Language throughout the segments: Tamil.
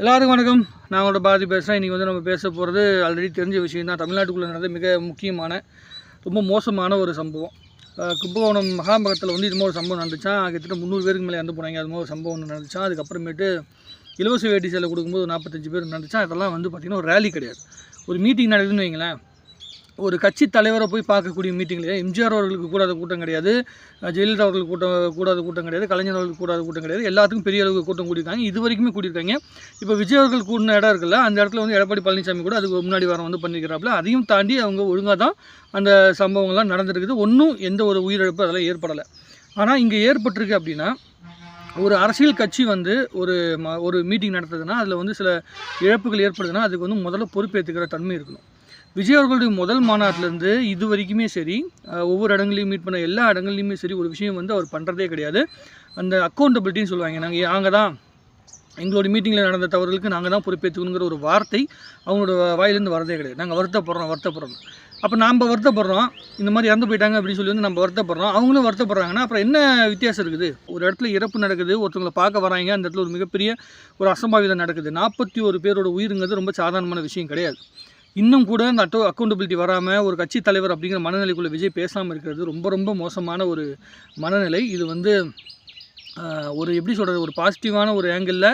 எல்லாருக்கும் வணக்கம். நான் உங்களோட பாரதி பேசுகிறேன் இன்றைக்கி வந்து நம்ம பேச போகிறது ஆல்ரெடி தெரிஞ்ச விஷயம் தான். தமிழ்நாட்டுக்குள்ளே நடந்த மிக முக்கியமான ரொம்ப மோசமான ஒரு சம்பவம். கும்பகோணம் மகாபகத்தில் வந்து இது மாதிரி ஒரு சம்பவம் நடந்துச்சா? கிட்டத்தட்ட முந்நூறு பேருக்கு மேலே இறந்து போனாங்க. அது மாதிரி ஒரு சம்பவம் ஒன்று நடந்துச்சா? அதுக்கப்புறமேட்டு இலவச வேட்டி சேலை கொடுக்கும்போது நாற்பத்தஞ்சு பேர் நடந்துச்சா? அதெல்லாம் வந்து பார்த்திங்கன்னா ஒரு ரேலி கிடையாது. ஒரு மீட்டிங் நடக்குதுன்னு வைங்களேன். ஒரு கட்சி தலைவரை போய் பார்க்கக்கூடிய மீட்டிங் இல்லையா? எம்ஜிஆர் அவர்களுக்கு கூடாத கூட்டம் கிடையாது. ஜெயலலிதா அவர்களுக்கு கூட்டம் கூடாத கூட்டம் கிடையாது. கலைஞர் அவர்களுக்கு கூடாத கூட்டம் கிடையாது. எல்லாத்துக்கும் பெரிய அளவுக்கு கூட்டம் கூட்டியிருக்காங்க இது வரைக்குமே கூட்டியிருக்காங்க இப்போ விஜய் அவர்கள் கூடின இடம் இருக்குல்ல அந்த இடத்துல வந்து எடப்பாடி பழனிசாமி கூட அதுக்கு முன்னாடி வாரம் வந்து பண்ணிக்கிறாப்புல அதையும் தாண்டி அவங்க ஒழுங்காக தான் அந்த சம்பவங்கள்லாம் நடந்திருக்குது. ஒன்றும் எந்த ஒரு உயிரிழப்பு அதெல்லாம் ஏற்படலை. ஆனால் இங்கே ஏற்பட்டிருக்கு அப்படின்னா ஒரு அரசியல் கட்சி வந்து ஒரு ம ஒரு மீட்டிங் நடத்துதுன்னா அதில் வந்து சில இழப்புகள் ஏற்படுதுன்னா அதுக்கு வந்து முதல்ல பொறுப்பேற்றுக்கிற தன்மை இருக்கணும். விஜய் அவர்களுடைய முதல் மாநாட்டிலேருந்து இது வரைக்குமே சரி ஒவ்வொரு இடங்களையும் மீட் பண்ண எல்லா இடங்கள்லையுமே சரி ஒரு விஷயம் வந்து அவர் பண்ணுறதே கிடையாது. அந்த அக்கௌண்டபிலிட்டின்னு சொல்லுவாங்க. நாங்கள் நாங்கள் தான் எங்களோட மீட்டிங்கில் நடந்த தவறுகளுக்கு நாங்கள் தான் பொறுப்பேற்றுக்கணுங்கிற ஒரு வார்த்தை அவங்களோட வாயிலேருந்து வரதே கிடையாது. நாங்கள் வருத்தப்படுறோம் வருத்தப்படுறோம். அப்போ நாம் வருத்தப்படுறோம். இந்த மாதிரி இறந்து போயிட்டாங்க அப்படின்னு சொல்லி வந்து நம்ம வருத்தப்படுறோம். அவங்களும் வருத்தப்படுறாங்கன்னா அப்புறம் என்ன வித்தியாசம் இருக்குது? ஒரு இடத்துல இறப்பு நடக்குது ஒருத்தவங்களை பார்க்க வராங்க அந்த இடத்துல ஒரு மிகப்பெரிய ஒரு அசம்பாவிதம் நடக்குது. நாற்பத்தி ஒரு பேரோட உயிருங்கிறது ரொம்ப சாதாரணமான விஷயம் கிடையாது. இன்னும் கூட அந்த அட்டோ அக்கௌண்டபிலிட்டி வராமல் ஒரு கட்சி தலைவர் அப்படிங்கிற மனநிலைக்குள்ளே விஜய் பேசாமல் இருக்கிறது ரொம்ப ரொம்ப மோசமான ஒரு மனநிலை. இது வந்து ஒரு எப்படி சொல்கிறது ஒரு பாசிட்டிவான ஒரு ஆங்கிளில்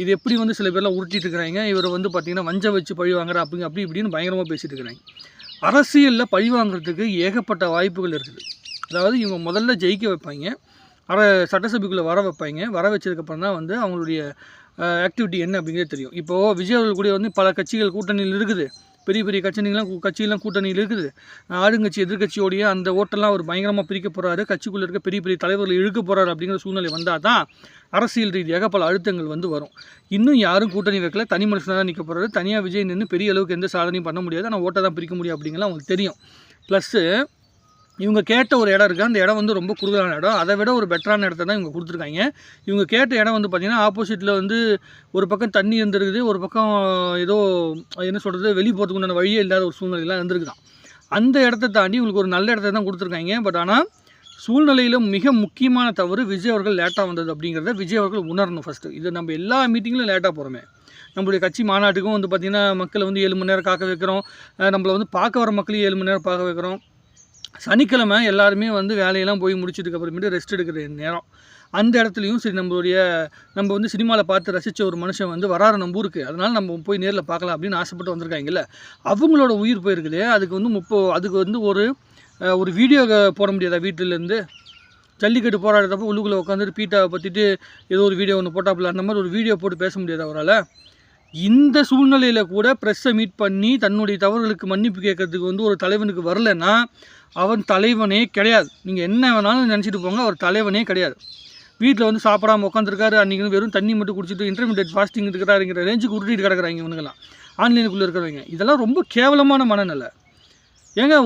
இது எப்படி வந்து சில பேர்லாம் உருட்டிட்டு இருக்கிறாங்க. இவரை வந்து பார்த்திங்கன்னா வஞ்ச வச்சு பழி வாங்குற அப்படி அப்படி இப்படின்னு பயங்கரமாக பேசிட்டு இருக்கிறாங்க. அரசியலில் பழி வாங்குறதுக்கு ஏகப்பட்ட வாய்ப்புகள் இருக்குது. அதாவது இவங்க முதல்ல ஜெயிக்க வைப்பாங்க. அர சட்டசபைக்குள்ளே வர வைப்பாங்க. வர வச்சதுக்கப்புறம் தான் வந்து அவங்களுடைய ஆக்டிவிட்டி என்ன அப்படிங்கிறது தெரியும். இப்போது விஜய் அவர்கள் கூட வந்து பல கட்சிகள் கூட்டணியில் இருக்குது. பெரிய பெரிய கட்சணிகள்லாம் கட்சியெல்லாம் கூட்டணியில் இருக்குது. ஆளுங்கட்சி எதிர்கட்சியோடைய அந்த ஓட்டெல்லாம் அவர் பயங்கரமாக பிரிக்க போகிறாரு கட்சிக்குள்ளே இருக்க பெரிய பெரிய தலைவர்கள் இழுக்க போகிறாரு அப்படிங்கிற சூழ்நிலை வந்தால் தான் அரசியல் ரீதியாக பல அழுத்தங்கள் வந்து வரும். இன்னும் யாரும் கூட்டணி வைக்கல. தனி மனுஷனாக தான் நிற்க போகிறாரு தனியாக விஜய் நின்று பெரிய அளவுக்கு எந்த சாதனையும் பண்ண முடியாது. ஆனால் ஓட்டை தான் பிரிக்க முடியும் அப்படிங்கலாம் அவங்களுக்கு தெரியும். ப்ளஸ்ஸு இவங்க கேட்ட ஒரு இடம் இருக்குது அந்த இடம் வந்து ரொம்ப குறுகலான இடம். அதை விட ஒரு பெட்டரான இடத்த தான் இவங்க கொடுத்துருக்காங்க. இவங்க கேட்ட இடம் வந்து பார்த்திங்கன்னா ஆப்போசிட்டில் வந்து ஒரு பக்கம் தண்ணி இருந்திருக்குது. ஒரு பக்கம் ஏதோ என்ன சொல்கிறது வெளியே போகிறதுக்கு உண்டான வழியே இல்லாத ஒரு சூழ்நிலையெல்லாம் இருந்திருக்குதான். அந்த இடத்த தாண்டி இவங்களுக்கு ஒரு நல்ல இடத்த தான் கொடுத்துருக்காங்க. பட் ஆனால் சூழ்நிலையில் மிக முக்கியமான தவறு விஜய் அவர்கள் லேட்டாக வந்தது அப்படிங்கிறத விஜய் அவர்கள் உணரணும் ஃபஸ்ட்டு இது நம்ம எல்லா மீட்டிங்லையும் லேட்டாக போகிறோமே நம்மளுடைய கட்சி மாநாட்டுக்கும் வந்து பார்த்திங்கன்னா மக்களை வந்து ஏழு மணி நேரம் காக்க வைக்கிறோம். நம்மளை வந்து பார்க்க வர மக்களையும் ஏழு மணி நேரம் பார்க்க வைக்கிறோம். சனிக்கிழமை எல்லாருமே வந்து வேலையெல்லாம் போய் முடிச்சதுக்கு அப்புறமேட்டு ரெஸ்ட் எடுக்கிற நேரம். அந்த இடத்துலையும் சரி நம்மளுடைய நம்ம வந்து சினிமாவில் பார்த்து ரசித்த ஒரு மனுஷன் வந்து வராரு நம்ம ஊருக்கு. அதனால் நம்ம போய் நேரில் பார்க்கலாம் அப்படின்னு ஆசைப்பட்டு வந்திருக்காங்கல்ல. அவங்களோட உயிர் போயிருக்குது. அதுக்கு வந்து முப்போ அதுக்கு வந்து ஒரு ஒரு வீடியோ போட முடியாதா வீட்டிலேருந்து? ஜல்லிக்கட்டு போராடுறப்ப உள்ளுக்குள்ளே உட்காந்துட்டு பீட்டாவை பற்றிட்டு ஏதோ ஒரு வீடியோ ஒன்று போட்டாப்புல. அந்த மாதிரி ஒரு வீடியோ போட்டு பேச முடியாது அவரால்? இந்த சூழ்நிலையில் கூட ப்ரெஸ்ஸை மீட் பண்ணி தன்னுடைய தவறுகளுக்கு மன்னிப்பு கேட்கறதுக்கு வந்து ஒரு தலைவனுக்கு வரலன்னா அவன் தலைவனே கிடையாது. நீங்கள் என்ன வேணாலும் நினச்சிட்டு போங்க அவர் தலைவனே கிடையாது. வீட்டில் வந்து சாப்பிடாம உட்காந்துருக்காரு அன்றைக்கி வெறும் தண்ணி மட்டும் குடிச்சிட்டு இன்டர்மீடியட் ஃபாஸ்டிங் இருக்கிறாருங்கிற ரேஞ்சுக்கு உருட்டிட்டு கிடக்குறாங்க இவனுங்கெல்லாம். ஆன்லைனுக்குள்ளே இருக்கிறவங்க. இதெல்லாம் ரொம்ப கேவலமான மனநிலை. ஏங்க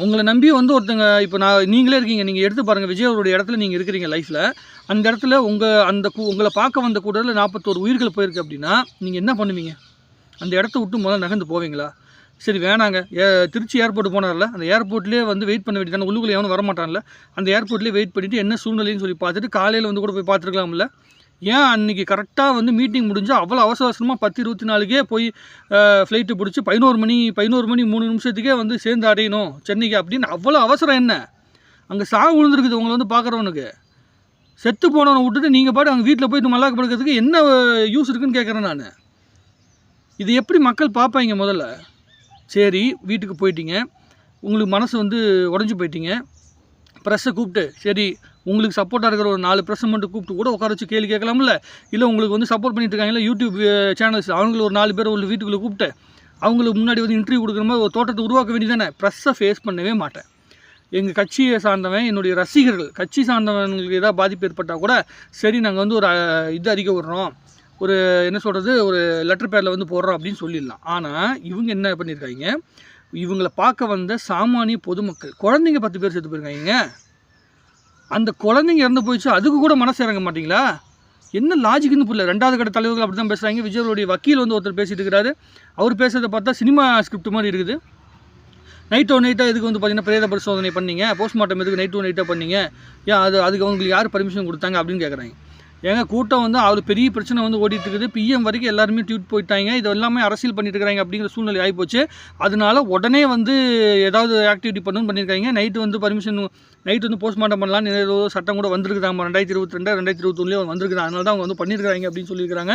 உங்களை நம்பி வந்து ஒருத்தங்க இப்போ நான் நீங்களே இருக்கீங்க. நீங்கள் எடுத்து பாருங்கள் விஜய் அவருடைய இடத்துல நீங்கள் இருக்கிறீங்க லைஃப்பில் அந்த இடத்துல உங்கள் அந்த உங்களை பார்க்க வந்த கூட்டத்தில் நாற்பத்தோரு உயிர்கள் போயிருக்கு அப்படின்னா நீங்கள் என்ன பண்ணுவீங்க? அந்த இடத்த விட்டு முதல்ல நகர்ந்து போவீங்களா? சரி வேணாங்க. ஏ திருச்சி ஏர்போர்ட் போனார்ல அந்த ஏர்போர்ட்லேயே வந்து வெயிட் பண்ண வேண்டியதானே உள்ளுக்குள்ளே எவனும் வரமாட்டான்ல? அந்த ஏர்போர்ட்லேயே வெயிட் பண்ணிவிட்டு என்ன சூழ்நிலைன்னு சொல்லி பார்த்துட்டு காலையில் வந்து கூட போய் பார்த்துருக்கலாம்ல? ஏன் அன்றைக்கி கரெக்டாக வந்து மீட்டிங் முடிஞ்சு அவ்வளோ அவசர அவசரமாக பத்து இருபத்தி நாலுக்கே போய் ஃப்ளைட்டு பிடிச்சி பதினோரு மணி பதினோரு மணி மூணு நிமிஷத்துக்கே வந்து சேர்ந்து அடையணும் சென்னைக்கு அப்படின்னு அவ்வளோ அவசரம் என்ன? அங்கே சாவு விழுந்துருக்குது உங்களை வந்து பார்க்குறவனுக்கு. செத்து போனவனை விட்டுட்டு நீங்கள் பாட்டு அங்கே வீட்டில் போயிட்டு மல்லாக்க படுக்கிறதுக்கு என்ன யூஸ் இருக்குன்னு கேட்குறேன் நான். இது எப்படி மக்கள் பார்ப்பாங்க முதல்ல? சரி வீட்டுக்கு போயிட்டீங்க. உங்களுக்கு மனசு வந்து உடஞ்சி போயிட்டீங்க. ப்ரெஸ்ஸை கூப்பிட்டு சரி உங்களுக்கு சப்போர்ட்டாக இருக்கிற ஒரு நாலு ப்ரெஸ்ஸை மட்டும் கூப்பிட்டு கூட உட்கார வச்சு கேள்வி கேட்கலாம்ல? இல்லை உங்களுக்கு வந்து சப்போர்ட் பண்ணிட்டு இருக்காங்களா யூடியூப் சேனல்ஸ் அவங்கள ஒரு நாலு பேர் உள்ள வீட்டுக்குள்ளே கூப்பிட்டு அவங்களுக்கு முன்னாடி வந்து இன்டர்வியூ கொடுக்குற மாதிரி ஒரு தோட்டத்தை உருவாக்க வேண்டியதானே ப்ரெஸ்ஸை ஃபேஸ் பண்ணவே மாட்டேன். எங்கள் கட்சியை சார்ந்தவன் என்னுடைய ரசிகர்கள் கட்சி சார்ந்தவங்களுக்கு ஏதாவது பாதிப்பு ஏற்பட்டால் கூட சரி நாங்கள் வந்து ஒரு இது அறிக்கை விடுறோம். ஒரு என்ன சொல்கிறது ஒரு லெட்டர் பேரில் வந்து போடுறோம் அப்படின்னு சொல்லிடலாம். ஆனால் இவங்க என்ன பண்ணியிருக்காங்க? இவங்களை பார்க்க வந்த சாமானிய பொதுமக்கள் குழந்தைங்க பத்து பேர் செத்து போயிருக்காங்க. அந்த குழந்தைங்க இறந்து போயிடுச்சு அதுக்கு கூட மனசு இறங்க மாட்டிங்களா? என்ன லாஜிக்னு புரியல. ரெண்டாவது கட்ட தலைவர்கள் அப்படி தான் பேசுகிறாங்க விஜயவருடைய வக்கீல் வந்து ஒருத்தர் பேசிட்டு இருக்கிறாரு. அவர் பேசுறதை பார்த்தா சினிமா ஸ்கிரிப்ட் மாதிரி இருக்குது. நைட்டோ நைட்டாக இதுக்கு வந்து பார்த்தீங்கன்னா பிரேத பரிசோதனை பண்ணீங்க? போஸ்ட்மார்ட்டம் எதுக்கு நைட்டோ நைட்டாக பண்ணீங்க? ஏன் அது அதுக்கு அவங்களுக்கு யார் பர்மிஷன் கொடுத்தாங்க அப்படின்னு கேட்குறாங்க ஏங்க கூட்டம் வந்து அவர் பெரிய பிரச்சனை வந்து ஓடிட்டு இருக்குது. பிஎம் வரைக்கும் எல்லாருமே டியூட் போயிட்டாங்க. இது எல்லாமே அரசியல் பண்ணிட்டு இருக்கிறாங்க அப்படிங்கிற சூழ்நிலை ஆகிப்போச்சு அதனால உடனே வந்து ஏதாவது ஆக்டிவிட்டி பண்ணணும்னு பண்ணியிருக்காங்க. நைட்டு வந்து பர்மிஷன் நைட் வந்து போஸ்ட்மார்ட்டம் பண்ணலாம் ஏதோ சட்டம் கூட வந்திருக்குதாங்க ரெண்டாயிரத்தி இருபத்தி ரெண்டு ரெண்டாயிரத்தி இருபத்தொன்னுலேயே வந்திருக்குது? அதனால தான் அவங்க வந்து பண்ணியிருக்காங்க அப்படின்னு சொல்லியிருக்காங்க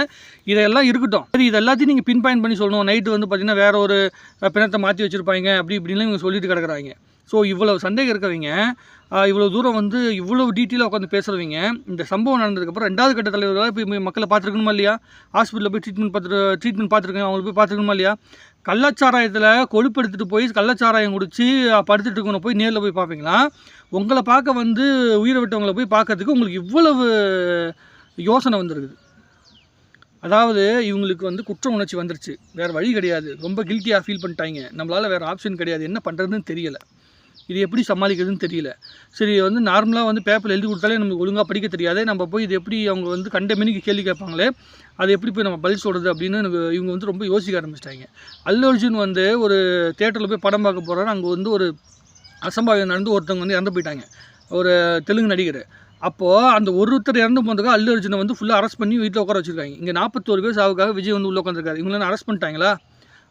இதெல்லாம் இருக்கட்டும். சரி இது எல்லாத்தையும் நீங்கள் பின் பாயிண்ட் பண்ணி சொல்லணும். நைட்டு வந்து பார்த்தீங்கன்னா வேற ஒரு பிணத்தை மாற்றி வச்சிருப்பாங்க. அப்படி இப்படின்னு இவங்க சொல்லிட்டு கிடக்குறாங்க. ஸோ இவ்வளவு சந்தேகம் இருக்கிறவங்க இவ்வளோ தூரம் வந்து இவ்வளவு டீட்டெயிலாக உட்காந்து பேசுகிறவங்க இந்த சம்பவம் நடந்ததுக்கப்புறம் ரெண்டாவது கட்ட தலைவர்களாக போய் மக்களை பார்த்துருக்கணுமா இல்லையா? ஹாஸ்பிட்டலில் போய் ட்ரீட்மெண்ட் பார்த்துட்டு ட்ரீட்மெண்ட் பார்த்துருக்கேன். அவங்களை போய் பார்த்துருக்கணுமா இல்லையா? கள்ளச்சாராயத்தில் கொழுப்பு எடுத்துகிட்டு போய் கள்ளச்சாராயம் குடிச்சு படுத்துட்டு இருக்கவனை போய் நேரில் போய் பார்ப்பீங்களா? உங்களை பார்க்க வந்து உயிரை விட்டவங்களை போய் பார்க்கறதுக்கு உங்களுக்கு இவ்வளவு யோசனை வந்திருக்குது. அதாவது இவங்களுக்கு வந்து குற்ற உணர்ச்சி வந்துருச்சு. வேறு வழி கிடையாது. ரொம்ப கில்ட்டியாக ஃபீல் பண்ணிட்டாங்க. நம்மளால் வேறு ஆப்ஷன் கிடையாது. என்ன பண்ணுறதுன்னு தெரியலை. இது எப்படி சமாளிக்கிறதுன்னு தெரியல. சரி வந்து நார்மலாக வந்து பேப்பரில் எழுதி கொடுத்தாலே நமக்கு ஒழுங்காக படிக்க தெரியாது. நம்ம போய் இது எப்படி அவங்க வந்து கண்ட மணிக்கு கேள்வி கேட்பாங்களே அது எப்படி போய் நம்ம பதில் சொல்கிறது அப்படின்னு இவங்க வந்து ரொம்ப யோசிக்க ஆரம்பிச்சிட்டாங்க. அல்லு அர்ஜுன் வந்து ஒரு தேட்டரில் போய் படம் பார்க்க போகிறாரு அங்கே வந்து ஒரு அசம்பாவிதம் நடந்து ஒருத்தவங்க வந்து இறந்து போயிட்டாங்க. ஒரு தெலுங்கு நடிகர். அப்போது அந்த ஒருத்தர் இறந்து போனதுக்கு அல்லு அர்ஜுனை வந்து ஃபுல்லாக அரெஸ்ட் பண்ணி வீட்டில் உட்கார வச்சிருக்காங்க. இங்கே நாற்பத்தோரு பேர் சாவுக்காக விஜய் வந்து உள்ளே உட்காந்துருக்காரு இவங்கள அரெஸ்ட் பண்ணிட்டாங்களா?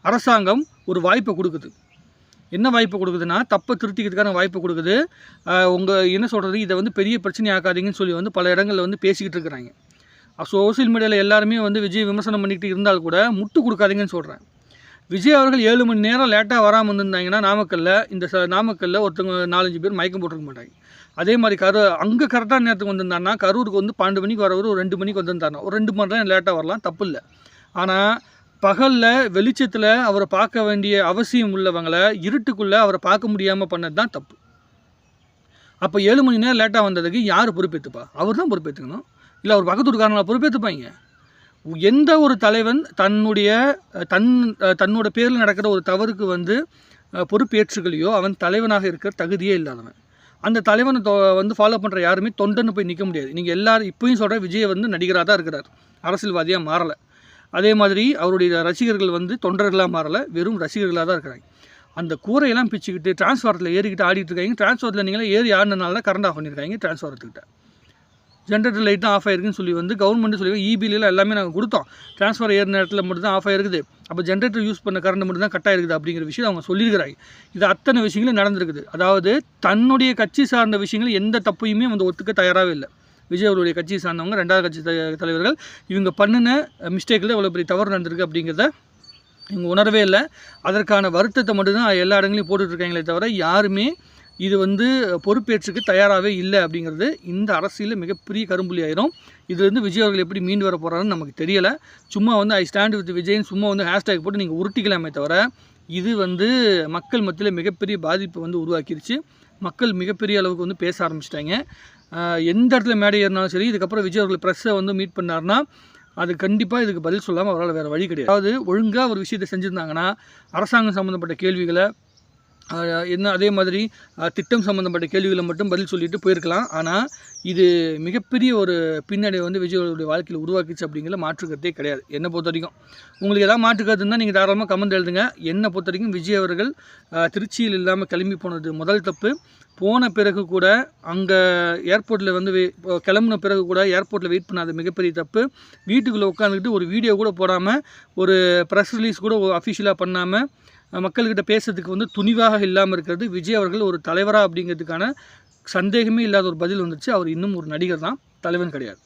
அரசாங்கம் ஒரு வாய்ப்பை கொடுக்குது. என்ன வாய்ப்பு கொடுக்குதுன்னா தப்பை திருத்திக்கிறதுக்கான வாய்ப்பு கொடுக்குது. உங்கள் என்ன சொல்கிறது இதை வந்து பெரிய பிரச்சனை ஆக்காதீங்கன்னு சொல்லி வந்து பல இடங்களில் வந்து பேசிக்கிட்டு இருக்கிறாங்க. சோசியல் மீடியாவில் எல்லாருமே வந்து விஜய் விமர்சனம் பண்ணிக்கிட்டு இருந்தால் கூட முட்டு கொடுக்காதீங்கன்னு சொல்கிறேன் விஜய் அவர்கள் ஏழு மணி நேரம் லேட்டாக வராமல் வந்திருந்தாங்கன்னா நாமக்கல்ல இந்த ச நாமக்கல்ல ஒருத்தவங்க நாலஞ்சு பேர் மயக்கம் போட்டிருக்க மாட்டாங்க. அதே மாதிரி கரு அங்கே கரெக்டான நேரத்துக்கு வந்திருந்தாங்கன்னா கரூருக்கு வந்து பன்னெண்டு மணிக்கு வரவர் ஒரு ரெண்டு மணிக்கு வந்திருந்தாருன்னா ஒரு ரெண்டு மணி நேரம் லேட்டாக வரலாம் தப்பு இல்லை ஆனால் பகலில் வெளிச்சத்தில் அவரை பார்க்க வேண்டிய அவசியம் உள்ளவங்களை இருட்டுக்குள்ளே அவரை பார்க்க முடியாமல் பண்ணது தான் தப்பு. அப்போ ஏழு மணி நேரம் லேட்டாக வந்ததுக்கு யார் பொறுப்பேற்றுப்பா அவர் தான் பொறுப்பேற்றுக்கணும் இல்லை அவர் பக்கத்துக்காரங்களா பொறுப்பேற்றுப்பாங்க எந்த ஒரு தலைவன் தன்னுடைய தன் தன்னோட பேரில் நடக்கிற ஒரு தவறுக்கு வந்து பொறுப்பேற்றுகளையோ அவன் தலைவனாக இருக்கிற தகுதியே இல்லாதவன். அந்த தலைவனை தொ வந்து ஃபாலோ பண்ணுற யாருமே தொண்டன்னு போய் நிற்க முடியாது. நீங்கள் எல்லாரும் இப்போயும் சொல்கிற விஜய் வந்து நடிகராக தான் இருக்கிறார். அரசியல்வாதியாக மாறலை. அதே மாதிரி அவருடைய ரசிகர்கள் வந்து தொண்டர்களாக மாறலை வெறும் ரசிகர்களாக தான் இருக்கிறாங்க. அந்த கூரையெல்லாம் பிச்சுக்கிட்டு டிரான்ஸ்ஃபாரத்தில் ஏறிக்கிட்டு ஆடிட்டு இருக்காங்க. டிரான்ஸ்ஃபாரத்தில் நீங்களே ஏறி ஆடினால தான் கரண்ட் ஆஃப் பண்ணியிருக்காங்க டிரான்ஸ்ஃபாரத்துக்கிட்ட ஜென்ரேட்டர் லைட் தான் ஆஃப் ஆயிருக்குன்னு சொல்லி வந்து கவர்மெண்ட் சொல்லி இபிலியில் எல்லாமே நாங்கள் கொடுத்தோம். ட்ரான்ஸ்ஃபர் ஏற நேரத்தில் மட்டும் தான் ஆஃப் ஆயிருக்குது. அப்போ ஜென்ரேட்டர் யூஸ் பண்ண கரண்ட் மட்டும் தான் கட் ஆயிருக்குது அப்படிங்கிற விஷயம் அவங்க சொல்லியிருக்கிறாங்க. இது அத்தனை விஷயங்களும் நடந்திருக்குது. அதாவது தன்னுடைய கட்சி சார்ந்த விஷயங்கள் எந்த தப்பையுமே வந்து ஒத்துக்க தயாராகவே இல்லை. விஜய் அவருடைய கட்சியை சார்ந்தவங்க ரெண்டாவது கட்சி தலைவர்கள் இவங்க பண்ணின மிஸ்டேக்கில் இவ்வளோ பெரிய தவறு நடந்திருக்கு அப்படிங்கிறத இவங்க உணரவே இல்லை. அதற்கான வருத்தத்தை மட்டும்தான் எல்லா இடங்களையும் போட்டுட்ருக்காங்களே தவிர யாருமே இது வந்து பொறுப்பேற்றுக்கு தயாராகவே இல்லை அப்படிங்கிறது இந்த அரசியலில் மிகப்பெரிய கரும்புலி ஆயிரும். இதுலேருந்து விஜய் அவர்கள் எப்படி மீண்டு வர போகிறாருன்னு நமக்கு தெரியலை. சும்மா வந்து ஐ ஸ்டாண்ட் வித் விஜய்னு சும்மா வந்து ஹேஷ்டேக் போட்டு நீங்கள் உருட்டிக்கலாமே தவிர இது வந்து மக்கள் மத்தியில் மிகப்பெரிய பாதிப்பை வந்து உருவாக்கிருச்சு. மக்கள் மிகப்பெரிய அளவுக்கு வந்து பேச ஆரம்பிச்சிட்டாங்க. எந்த இடத்துல மேடை ஏறினாலும் சரி இதுக்கப்புறம் விஜய் அவர்கள் ப்ரெஸ்ஸை வந்து மீட் பண்ணார்னா அது கண்டிப்பாக இதுக்கு பதில் சொல்லாமல் அவரால் வேறு வழி கிடையாது. அதாவது ஒழுங்காக ஒரு விஷயத்தை செஞ்சுருந்தாங்கன்னா அரசாங்கம் சம்மந்தப்பட்ட கேள்விகளை என்ன அதே மாதிரி திட்டம் சம்மந்தப்பட்ட கேள்விகளை மட்டும் பதில் சொல்லிட்டு போயிருக்கலாம். ஆனால் இது மிகப்பெரிய ஒரு பின்னடை வந்து விஜய் வாழ்க்கையில் உருவாக்கிச்சு அப்படிங்கிற மாற்றுக்கருத்தே கிடையாது. என்னை பொறுத்த வரைக்கும் உங்களுக்கு ஏதாவது மாற்றுக்கருத்து இருந்தால் நீங்கள் தாராளமாக கமெண்ட் எழுதுங்க. என்னை பொறுத்த வரைக்கும் விஜய் அவர்கள் திருச்சியில் இல்லாமல் கிளம்பி போனது முதல் தப்பு. போன பிறகு கூட அங்கே ஏர்போர்ட்டில் வந்து இப்போ கிளம்புன பிறகு கூட ஏர்போர்ட்டில் வெயிட் பண்ணாத மிகப்பெரிய தப்பு. வீட்டுக்குள்ளே உட்காந்துக்கிட்டு ஒரு வீடியோ கூட போடாமல் ஒரு ப்ரெஸ் ரிலீஸ் கூட அஃபிஷியலாக பண்ணாமல் மக்கள்கிட்ட பேசுறதுக்கு வந்து துணிவாக இல்லாமல் இருக்கிறது. விஜய் அவர்கள் ஒரு தலைவராக அப்படிங்கிறதுக்கான சந்தேகமே இல்லாத ஒரு பதில் வந்துச்சு அவர் இன்னும் ஒரு நடிகர் தான். தலைவன் கிடையாது.